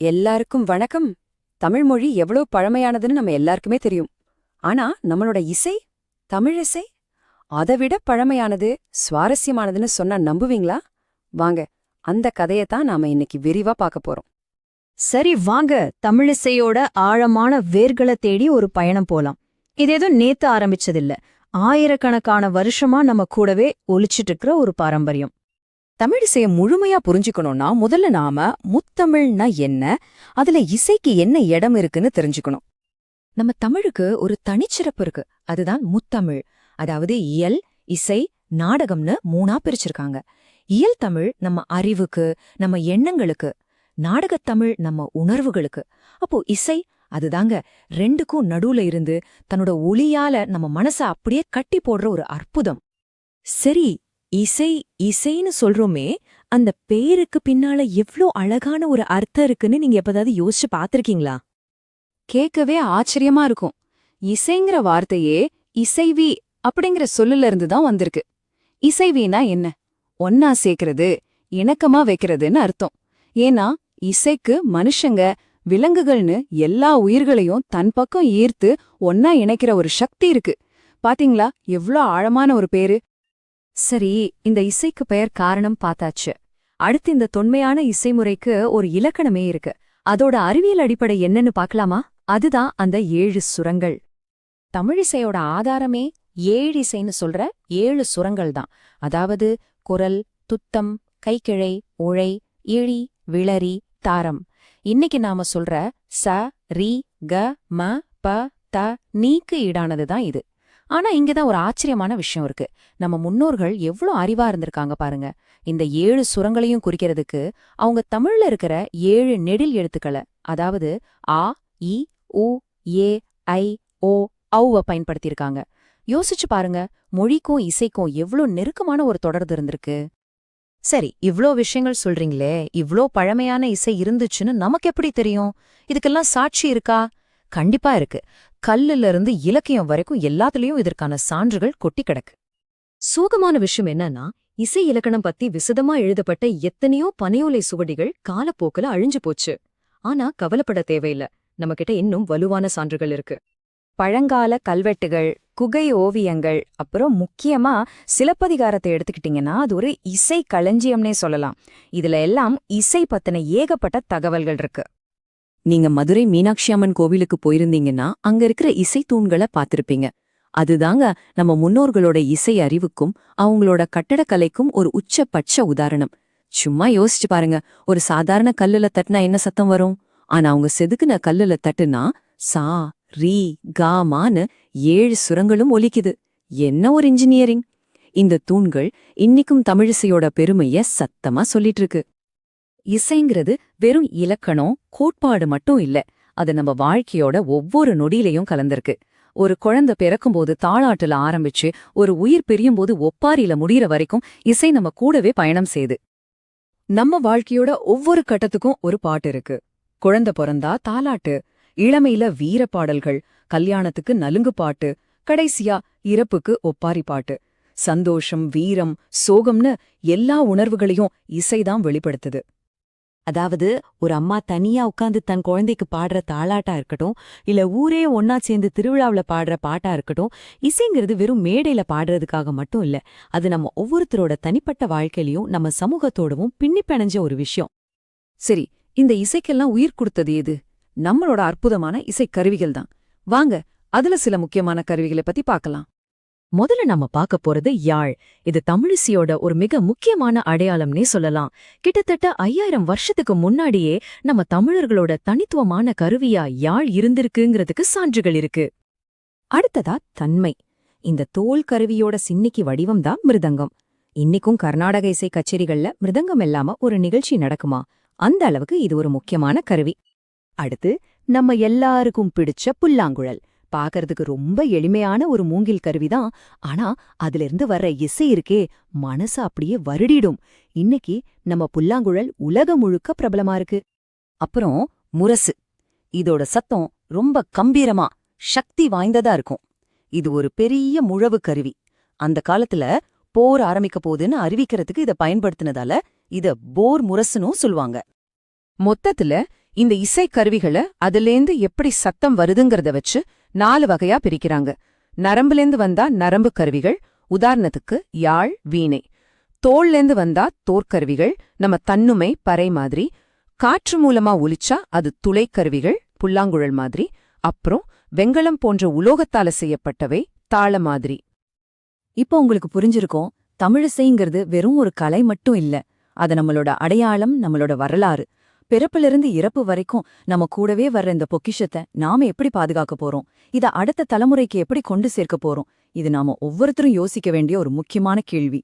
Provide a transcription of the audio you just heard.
எல்லாருக்கும் வணக்கம். தமிழ் மொழி எவ்வளவு பழமையானதுன்னு நம்ம எல்லாருக்குமே தெரியும். ஆனா நம்மளோட இசை தமிழ் இசை அதை விட பழமையானது சுவாரஸ்யமானதுன்னு சொன்னா நம்புவீங்களா? வாங்க அந்த தான் நாம இன்னைக்கு விரிவா பார்க்க போறோம். சரி வாங்க தமிழிசையோட ஆழமான வேர்களை தேடி ஒரு பயணம் போலாம். இது எதுவும் நேத்து ஆரம்பிச்சதில்ல. ஆயிரக்கணக்கான வருஷமா நம்ம கூடவே ஒலிச்சிட்டு இருக்கிற ஒரு பாரம்பரியம். தமிழிசையை முழுமையா புரிஞ்சுக்கணும்னா முதல்ல நாம முத்தமிழ்னா என்ன அதுல இசைக்கு என்ன இடம் இருக்குன்னு தெரிஞ்சுக்கணும். நம்ம தமிழுக்கு ஒரு தனிச்சிறப்பு இருக்கு. அதுதான் முத்தமிழ். அதாவது இயல் இசை நாடகம்னு மூணா பிரிச்சிருக்காங்க. இயல் தமிழ் நம்ம அறிவுக்கு நம்ம எண்ணங்களுக்கு நாடகத்தமிழ் நம்ம உணர்வுகளுக்கு. அப்போ இசை அதுதாங்க ரெண்டுக்கும் நடுவுல இருந்து தன்னோட ஒளியால நம்ம மனச அப்படியே கட்டி போடுற ஒரு அற்புதம். சரி இசை இசைன்னு சொல்றோமே அந்த பேருக்கு பின்னால எவ்ளோ அழகான ஒரு அர்த்தம் இருக்குன்னு நீங்க எப்பதாவது யோசிச்சு பாத்திருக்கீங்களா கேட்கவே ஆச்சரியமா இருக்கும். இசைங்கிற வார்த்தையே இசைவி அப்படிங்கிற சொல்லுல இருந்து தான் வந்திருக்கு. இசைவினா என்ன? ஒன்னா சேர்க்கறது இணக்கமா வைக்கிறதுன்னு அர்த்தம். ஏன்னா இசைக்கு மனுஷங்க விலங்குகள்னு எல்லா உயிர்களையும் தன் பக்கம் ஈர்த்து ஒன்னா இணைக்கிற ஒரு சக்தி இருக்கு. பாத்தீங்களா? எவ்ளோ ஆழமான ஒரு பேரு. சரி இந்த இசைக்கு பெயர் காரணம் பார்த்தாச்சு. அடுத்து இந்த தொன்மையான இசைமுறைக்கு ஒரு இலக்கணமே இருக்கு. அதோட அறிவியல் அடிப்படை என்னன்னு பார்க்கலாமா? அதுதான் அந்த ஏழு சுரங்கள். தமிழிசையோட ஆதாரமே ஏழு இசைன்னு சொல்ற ஏழு சுரங்கள் தான். அதாவது குரல் துத்தம் கைக்கிழை உழை இழி விளரி தாரம். இன்னைக்கு நாம சொல்ற ச ரி க ம ப த நீக்கு ஈடானது தான் இது. ஆனா இங்கதான் ஒரு ஆச்சரியமான விஷயம் இருக்கு. நம்ம முன்னோர்கள் எவ்ளோ அறிவா இருந்திருக்காங்க பாருங்க. இந்த ஏழு சுரங்களையும் குறிக்கிறதுக்கு அவங்க தமிழ்ல இருக்கிற ஏழு நெடில் எழுத்துக்களை அதாவது ஆ இ உ ஏ ஐ ஓ ஔவ பயன்படுத்தியிருக்காங்க. யோசிச்சு பாருங்க மொழிக்கும் இசைக்கும் எவ்ளோ நெருக்கமான ஒரு தொடர்பு இருந்திருக்கு. சரி இவ்ளோ விஷயங்கள் சொல்றீங்களே இவ்ளோ பழமையான இசை இருந்துச்சுன்னு நமக்கு எப்படி தெரியும்? இதுக்கெல்லாம் சாட்சி இருக்கா? கண்டிப்பா இருக்கு. கல்லுல இருந்து இலக்கியம் வரைக்கும் எல்லாத்துலயும் இதற்கான சான்றுகள் கொட்டி கிடக்கு. சோகமான விஷயம் என்னன்னா இசை இலக்கணம் பத்தி விசதமா எழுதப்பட்ட எத்தனையோ பனையோலை சுவடிகள் காலப்போக்குல அழிஞ்சு போச்சு. ஆனா கவலைப்பட தேவையில்ல நம்மகிட்ட இன்னும் வலுவான சான்றுகள் இருக்கு. பழங்கால கல்வெட்டுகள் குகை ஓவியங்கள் அப்புறம் முக்கியமா சிலப்பதிகாரத்தை எடுத்துக்கிட்டீங்கன்னா அது ஒரு இசை களஞ்சியம்னே சொல்லலாம். இதுல எல்லாம் இசை பத்தின ஏகப்பட்ட தகவல்கள் இருக்கு. நீங்க மதுரை மீனாட்சி அம்மன் கோவிலுக்கு போயிருந்தீங்கன்னா அங்க இருக்கிற இசை தூண்களை பார்த்திருப்பீங்க. அதுதாங்க நம்ம முன்னோர்களோட இசை அறிவுக்கும் அவங்களோட கட்டடக்கலைக்கும் ஒரு உச்சபட்ச உதாரணம். சும்மா யோசிச்சு பாருங்க ஒரு சாதாரண கல்லுல தட்டுனா என்ன சத்தம் வரும்? ஆனா அவங்க செதுக்குன கல்லுல தட்டுனா சா ரீ காமான்னு ஏழு சுரங்களும் ஒலிக்குது. என்ன ஒரு இன்ஜினியரிங் இந்த தூண்கள் இன்னிக்கும் தமிழிசையோட பெருமைய சத்தமா சொல்லிட்டு இருக்கு. இசைங்கிறது வெறும் இலக்கணம் கோட்பாடு மட்டும் இல்ல. அது நம்ம வாழ்க்கையோட ஒவ்வொரு நொடியிலையும் கலந்திருக்கு. ஒரு குழந்தை பிறக்கும்போது தாளாட்டுல ஆரம்பிச்சு ஒரு உயிர் பிரியும்போது ஒப்பாரியில முடிகிற வரைக்கும் இசை நம்ம கூடவே பயணம் செய்து. நம்ம வாழ்க்கையோட ஒவ்வொரு கட்டத்துக்கும் ஒரு பாட்டு இருக்கு. குழந்தை பிறந்தா தாலாட்டு இளமையில வீரப்பாடல்கள் கல்யாணத்துக்கு நலுங்கு பாட்டு கடைசியா இறப்புக்கு ஒப்பாரி பாட்டு. சந்தோஷம் வீரம் சோகம்னு எல்லா உணர்வுகளையும் இசைதான் வெளிப்படுத்துது. அதாவது ஒரு அம்மா தனியா உட்காந்து தன் குழந்தைக்கு பாடுற தாளாட்டா இருக்கட்டும் இல்ல ஊரே ஒன்னா சேர்ந்து திருவிழாவுல பாடுற பாட்டா இருக்கட்டும் இசைங்கிறது வெறும் மேடையில பாடுறதுக்காக மட்டும் இல்ல. அது நம்ம ஒவ்வொருத்தரோட தனிப்பட்ட வாழ்க்கையிலயும் நம்ம சமூகத்தோடவும் பின்னிப்பிணைஞ்ச ஒரு விஷயம். சரி இந்த இசைக்கெல்லாம் உயிர் கொடுத்தது எது? நம்மளோட அற்புதமான இசைக்கருவிகள் தான். வாங்க அதுல சில முக்கியமான கருவிகளை பத்தி பார்க்கலாம். முதல்ல நம்ம பார்க்க போறது யாழ். இது தமிழிசையோட ஒரு மிக முக்கியமான அடையாளம்னே சொல்லலாம். கிட்டத்தட்ட ஐயாயிரம் வருஷத்துக்கு முன்னாடியே நம்ம தமிழர்களோட தனித்துவமான கருவியா யாழ் இருந்திருக்குங்கிறதுக்கு சான்றுகள் இருக்கு. அடுத்ததா தன்மை. இந்த தோல் கருவியோட சின்னிக்கு வடிவம் தான் மிருதங்கம். இன்னிக்கும் கர்நாடக இசை கச்சேரிகள்ல மிருதங்கம் இல்லாம ஒரு நிகழ்ச்சி நடக்குமா? அந்த அளவுக்கு இது ஒரு முக்கியமான கருவி. அடுத்து நம்ம எல்லாருக்கும் பிடிச்ச புல்லாங்குழல். பாக்கறதுக்கு ரொம்ப எளிமையான ஒரு மூங்கில் கருவிதான் ஆனா அதிலிருந்து வர்ற இசை இருக்கே மனச அப்படியே வருடிடும். இன்னைக்கு நம்ம புல்லாங்குழல் உலகம் முழுக்க பிரபலமா இருக்கு. அப்புறம் முரசு. இதோட சத்தம் ரொம்ப கம்பீரமா சக்தி வாய்ந்ததா இருக்கும். இது ஒரு பெரிய முழவு கருவி. அந்த காலத்துல போர் ஆரம்பிக்க போதுன்னு அறிவிக்கிறதுக்கு இத பயன்படுத்தினதால இத போர் முரசுனும் சொல்லுவாங்க. மொத்தத்துல இந்த இசைக்கருவிகளை கருவிகளை எப்படி சத்தம் வருதுங்கிறத வச்சு நாலு வகையா பிரிக்கிறாங்க. நரம்புலேந்து வந்தா நரம்பு கருவிகள் உதாரணத்துக்கு யாழ் வீணை. தோல்லேந்து வந்தா தோற்கருவிகள் நம்ம தன்னுமை பறை மாதிரி. காற்று மூலமா ஒலிச்சா அது துளைக்கருவிகள் புல்லாங்குழல் மாதிரி. அப்புறம் வெங்கலம் போன்ற உலோகத்தால செய்யப்பட்டவை தாள மாதிரி. இப்போ உங்களுக்கு புரிஞ்சிருக்கோம் தமிழிசைங்கிறது வெறும் ஒரு கலை மட்டும் இல்ல. அது நம்மளோட அடையாளம் நம்மளோட வரலாறு. பிறப்பிலிருந்து இறப்பு வரைக்கும் நம்ம கூடவே வர்ற இந்த பொக்கிஷத்தை நாம எப்படி பாதுகாக்க போறோம்? இத அடுத்த தலைமுறைக்கு எப்படி கொண்டு சேர்க்க போறோம்? இது நாம ஒவ்வொருத்தரும் யோசிக்க வேண்டிய ஒரு முக்கியமான கேள்வி.